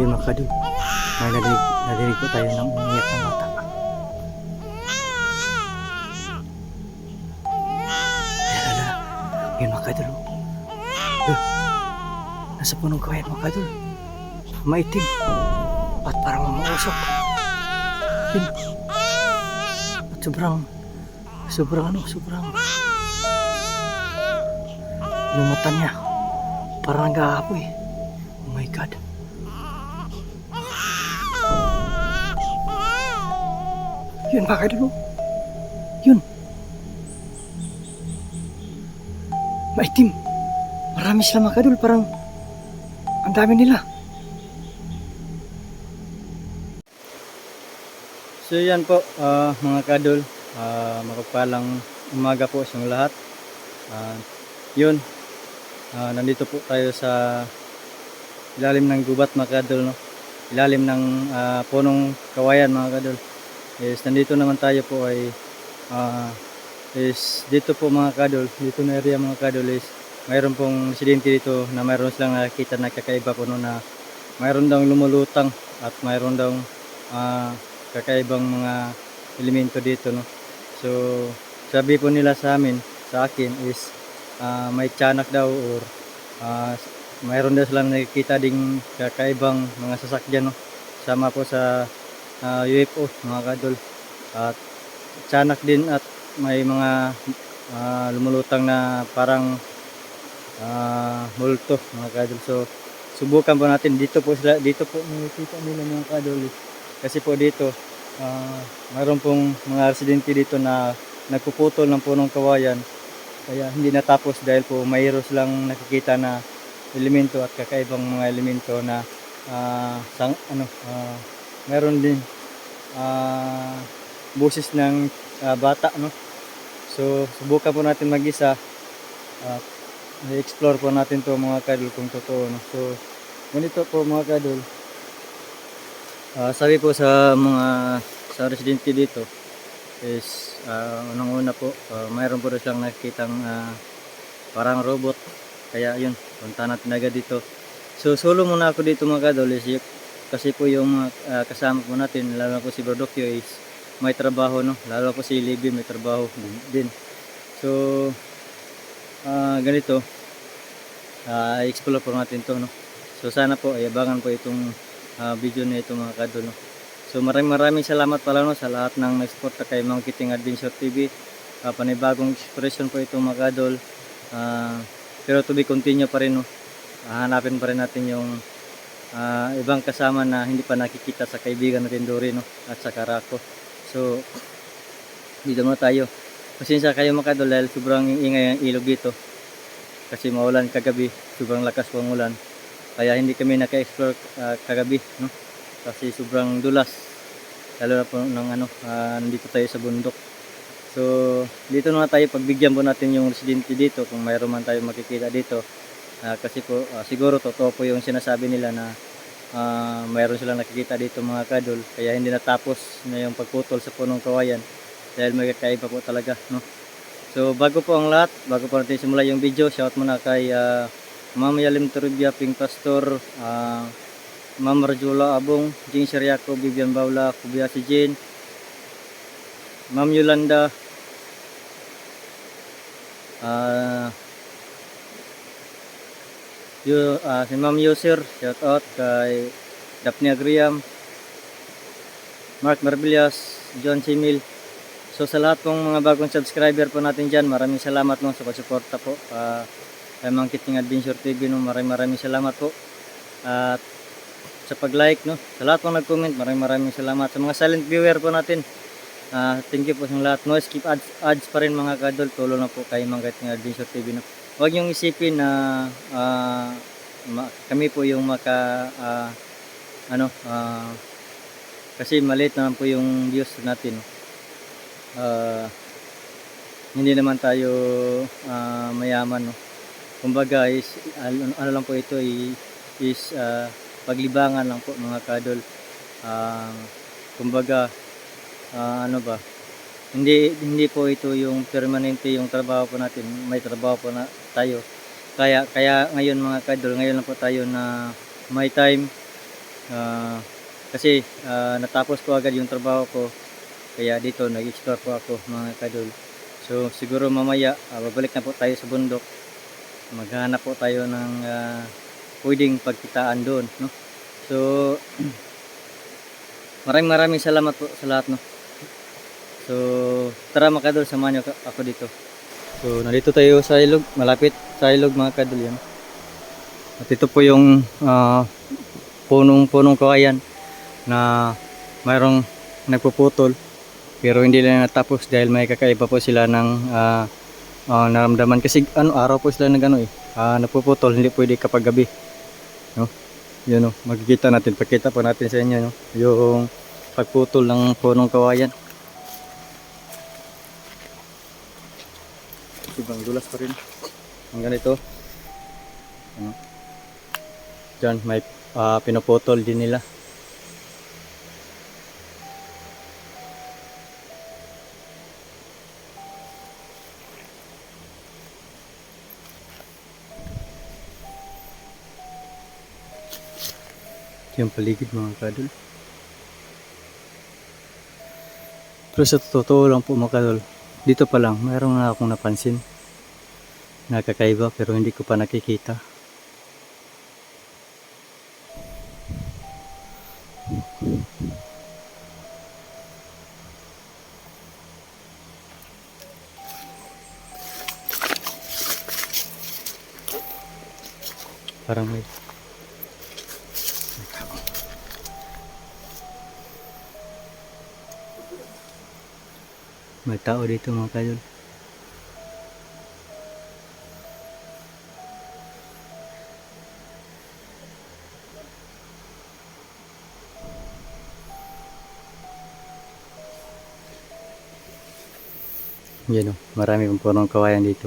Yun mga kadol. May nadinig, nadinig po tayo ng umiyak ng bata. Yun mga. Yun. Nasa punong kawayan mga kadol. Maitim. At parang mausok. Yun. At sobrang, sobrang ano, sobrang yung niya parang nag-aapoy. Oh Yun mga kadol. oh. Yun. Maitim. Marami sila mga kadol. Parang ang dami nila. So yan po ah, mga kadol. Uh, makapalang umaga po sa lahat. Ah, yun. Ah, nandito po tayo sa ilalim ng gubat mga kadol. No? Ilalim ng ah, punong kawayan mga kadol. Is nandito naman tayo po ay ah, is dito po mga kadol, dito na area mga kadol is mayroon pong residente dito na mayroon silang nakikita na kakaiba po no, na mayroon daw lumulutang at mayroon daw ah, kakaibang mga elemento dito no. So sabi po nila sa amin, sa akin is ah, may tiyanak daw or ah, mayroon daw silang nakikita ding kakaibang mga sasakyan no. Sama po sa ah, UFO mga kadol at tiyanak din at may mga ah, lumulutang na parang ah, multo mga kadol so subukan po natin. Dito po sila dito po nakikita nila mga kadol kasi po dito ah, mayroon pong mga residente dito na nagpuputol ng punong kawayan. Kaya hindi natapos dahil po mayroon silang nakikita na elemento at kakaibang mga elemento na ah, sang, ano ah, meron din ah, busis ng ah, bata no? So subukan po natin mag-isa at i-explore po natin to mga kadol kung totoo no? So ganito po mga kadol Ah, sabi po sa mga sa residente dito is uh, unang-una po ah, mayroon po rin silang nakikitang ah, parang robot. Kaya yun punta natin agad dito. So solo muna ako dito mga kadol is kasi po yung ah, kasama po natin lalo na po si Brodokyo is may trabaho no lalo po si Libby may trabaho din so ah, ganito ah, explore po natin to no so sana po ay abangan po itong ah, video na ito mga kadol no? So maraming maraming salamat pala no, sa lahat ng nag-support kay Mang Kiting Adventure TV. Ah, panibagong expression po ito mga kadol. Ah, pero to be continue pa rin no. Ah, hanapin pa rin natin yung ah, ibang kasama na hindi pa nakikita sa kaibigan natin Dory no? At sa Karako. So dito muna tayo. Pasensya kayo mga kadol dahil sobrang ingay ang ilog dito. Kasi maulan kagabi, sobrang lakas ang ulan. Kaya hindi kami naka-explore ah, kagabi no? Kasi sobrang dulas. Lalo na po ng ano ah, nandito tayo sa bundok. So dito na tayo. Pagbigyan po natin yung residente dito kung mayroon man tayo makikita dito Ah, kasi po ah, siguro totoo po yung sinasabi nila na ah, mayroon silang nakikita dito mga kadol kaya hindi natapos na yung pagputol sa punong kawayan dahil may kakaiba po talaga no? So bago po ang lahat bago po natin simula yung video shout muna kay ah, Ma'am Yalim Turubia, Ping Pastor, ah, Ma'am Rajula Abong, Jing Siriaco, Bibian Baula, Kubia si Jane, Ma'am Yolanda, ah, yu, ah, si Ma'am Yusir, shout out kay Daphne Agriam, Mark Marbillas, John Simil. So sa lahat pong mga bagong subscriber po natin dyan, maraming salamat no, sa pagsuporta po. Ah, kay Mang Adventure TV no maraming maraming salamat po at sa pag-like no sa lahat pong nag-comment maraming maraming salamat sa mga silent viewer po natin ah thank you po sa lahat no skip ads, ads pa rin mga kadol tulo na po kay Mang Kiting Adventure TV no huwag yung isipin na ah, ma- kami po yung maka ah, ano ah, kasi maliit naman po yung views natin. Ah, hindi naman tayo ah, mayaman no? Kumbaga is ano, ano lang po ito is ah, paglibangan lang po mga kadol Ah, kumbaga ah, ano ba? Hindi hindi po ito yung permanente yung trabaho po natin. May trabaho po na tayo kaya kaya ngayon mga kadol ngayon lang po tayo na may time Ah, kasi ah, natapos ko agad yung trabaho ko. Kaya dito nag-explore po ako mga kadol. So siguro mamaya ah, babalik na po tayo sa bundok. Maghanap po tayo ng ah, pwedeng pagkitaan doon. No? So maraming maraming salamat po sa lahat. No? So tara mga kadol, samahan niyo ako dito. So nandito tayo sa ilog, malapit sa ilog mga kadol. At ito po yung ah, punong-punong kawayan na mayroong nagpuputol pero hindi lang natapos dahil may kakaiba po sila ng ah, ah, naramdaman. Kasi ano araw po sila nag ano eh ah, napuputol hindi pwede kapag gabi no? Yun no? Makikita natin pakita po natin sa inyo no? Yung pagputol ng punong kawayan ibang dulas pa rin ang ganito ano Diyan may ah, pinuputol din nila. Yung paligid mga kadol. Pero sa totoo lang po mga kadol, dito pa lang mayroon na akong napansin. Nakakaiba pero hindi ko pa nakikita. Parang may may tao dito mga kadol. Yan o, marami pong punong kawayan dito.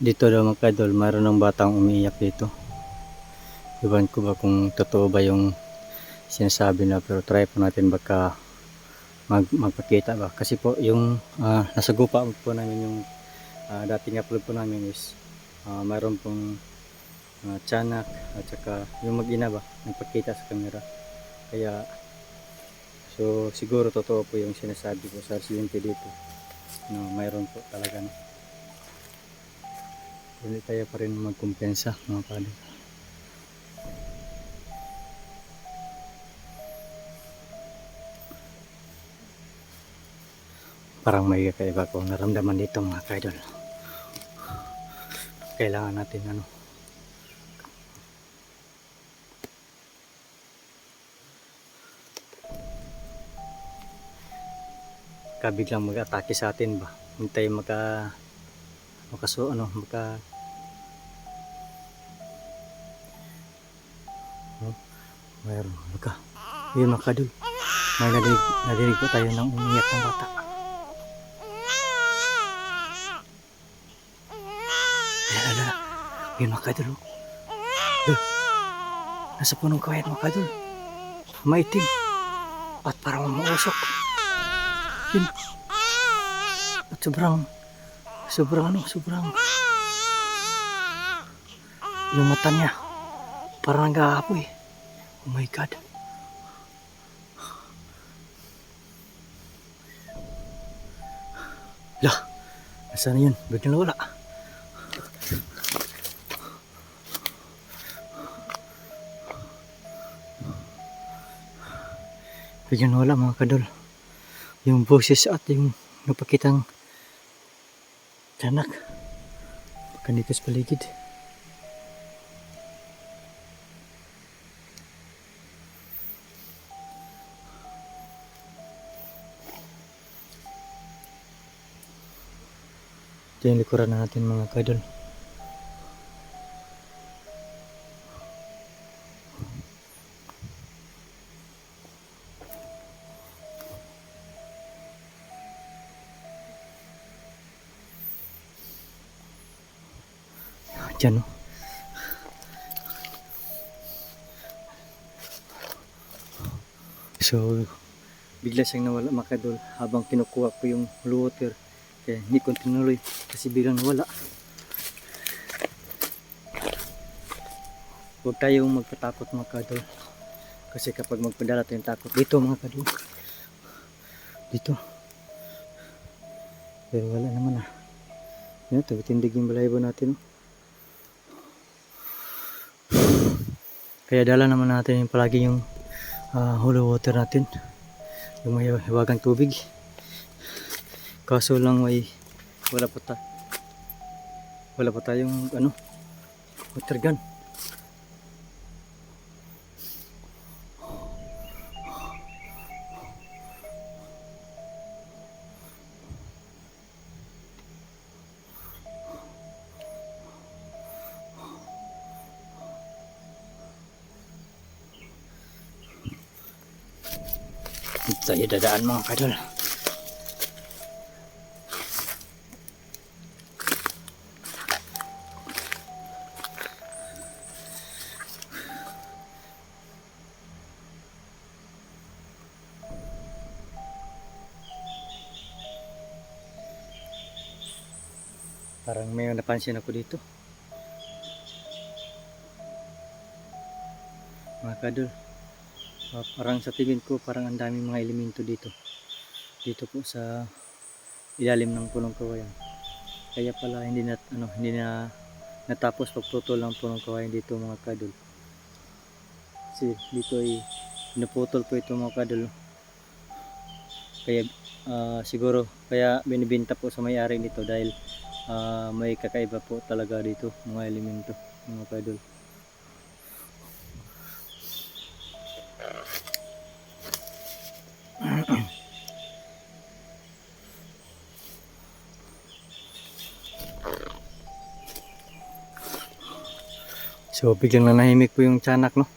Dito daw mga kadol, mayroon ng batang umiiyak dito. Iwan ko ba kung totoo ba yung sinasabi na pero try po natin baka mag, magpakita ba. Kasi po yung ah, nasa gupa po namin yung ah, dating upload po namin is ah, mayroon pong uh, tiyanak at saka yung mag-ina ba nagpakita sa camera. Kaya so siguro totoo po yung sinasabi ko sa residente dito. No, mayroon po talaga no. Hindi tayo pa rin magkumpensa mga kadol. Parang may kakaiba ko naramdaman dito mga kadol. Kailangan natin ano. Kabiglang mag-atake sa atin ba? Hintay maka makaso ano maka oh, mayroon maka yun mga kadol may nadinig, nadinig po tayo ng umiyak ng bata. Ayan ala. Yun mga oh. Doon. nasa punong kawayan mga kadol maitim. At parang mausok. Yun. At sobrang sobrang ano, sobrang yung mata niya parang nag-aapoy. Oh my God. Lah, nasaan na yun? Biglang nawala. Biglang nawala mga kadol. Yung boses at yung napakitang Tanak. Sa paligid. Ito yung likuran natin mga kadol. Diyan oh. So, bigla siyang nawala mga kadol habang kinukuha ko yung water. Kaya hindi ko tinuloy kasi biglang nawala. Huwag tayong magpatakot mga kadol. Kasi kapag magpadala tayong takot, dito mga kadol. Dito. Pero wala naman ah. Yan, tagitindig yung balahibo natin. oh. Kaya dala naman natin palagi yung ah, holy water natin. Yung may hiwagang tubig. Kaso lang may wala pa ta wala pa tayong ano water gun. Tayo dadaan mga kadol. Parang may napansin ako dito. Mga kadol. Ah, parang sa tingin ko parang ang daming mga elemento dito dito po sa ilalim ng punong kawayan kaya pala hindi na ano hindi na natapos pagputol ng punong kawayan dito mga kadol kasi dito ay pinuputol po ito mga kadol kaya ah, siguro kaya binibenta po sa may-ari nito dahil ah, may kakaiba po talaga dito mga elemento mga kadol So biglang nanahimik po yung tiyanak no.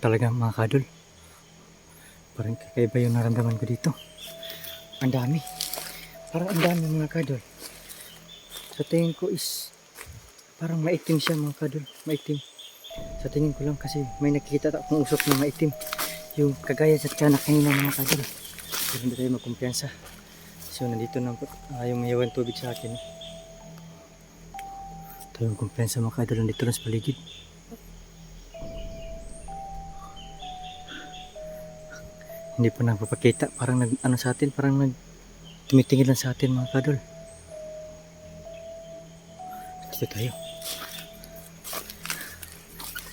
Talaga mga kadol. Parang kakaiba yung naramdaman ko dito. Ang dami. Parang ang dami mga kadol. Sa tingin ko is parang maitim siya mga kadol. Maitim. Sa tingin ko lang kasi may nakikita akong usok na maitim. Yung kagaya sa tiyanak kanina mga kadol. Pero hindi tayo magkumpiyansa. So nandito na ah, yung mayawan tubig sa akin. Tayo kumpiyansa mga kadol. Nandito na sa paligid. Hindi pa nagpapakita. Parang nag, ano sa atin, parang nag tumitingin lang sa atin mga kadol. Dito tayo.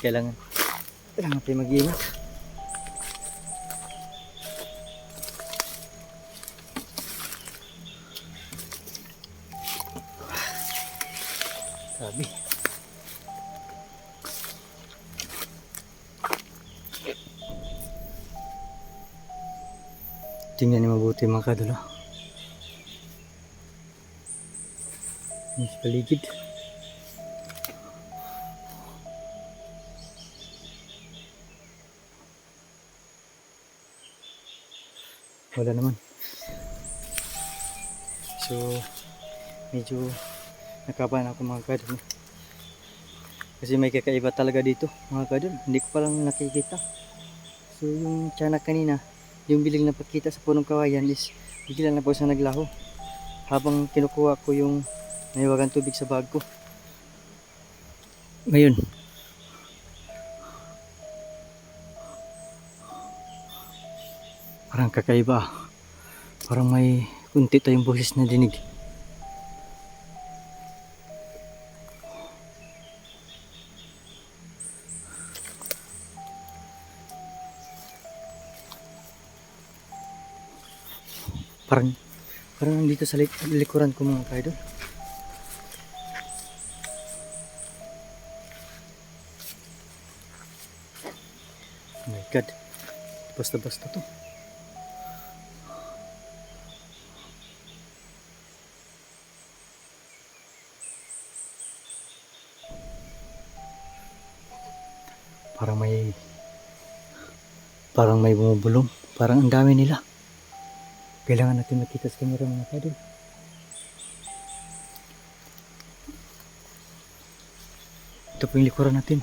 Kailangan, kailangan tayo mag-iingat. Grabe. Kadol. ah. Yung sa paligid. Wala naman. So, medyo nakabahan ako mga kadol. Kasi may kakaiba talaga dito mga kadol. Hindi ko palang nakikita. So, yung tiyanak kanina, yung bilig na pagkita sa punong kawayan is bigla na po siya naglaho. Habang kinukuha ko yung naiwagan tubig sa bag ko. Ngayon, parang kakaiba. Parang may kunti tayong boses na dinig. Parang, parang dito sa lik likuran ko mga kaidol. Oh my God. Basta-basta to. parang may parang may bumubulong parang ang dami nila kailangan natin makita sa camera mga kadol. Ito po yung likuran natin.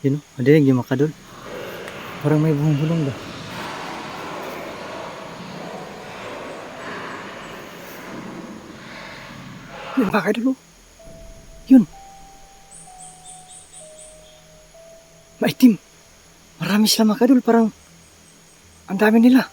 Yun o, madinig yung mga. Parang may bumubulong ba? Yun mga kadol oh. Yun. Maitim. Marami sila mga kadol. Parang ang dami nila.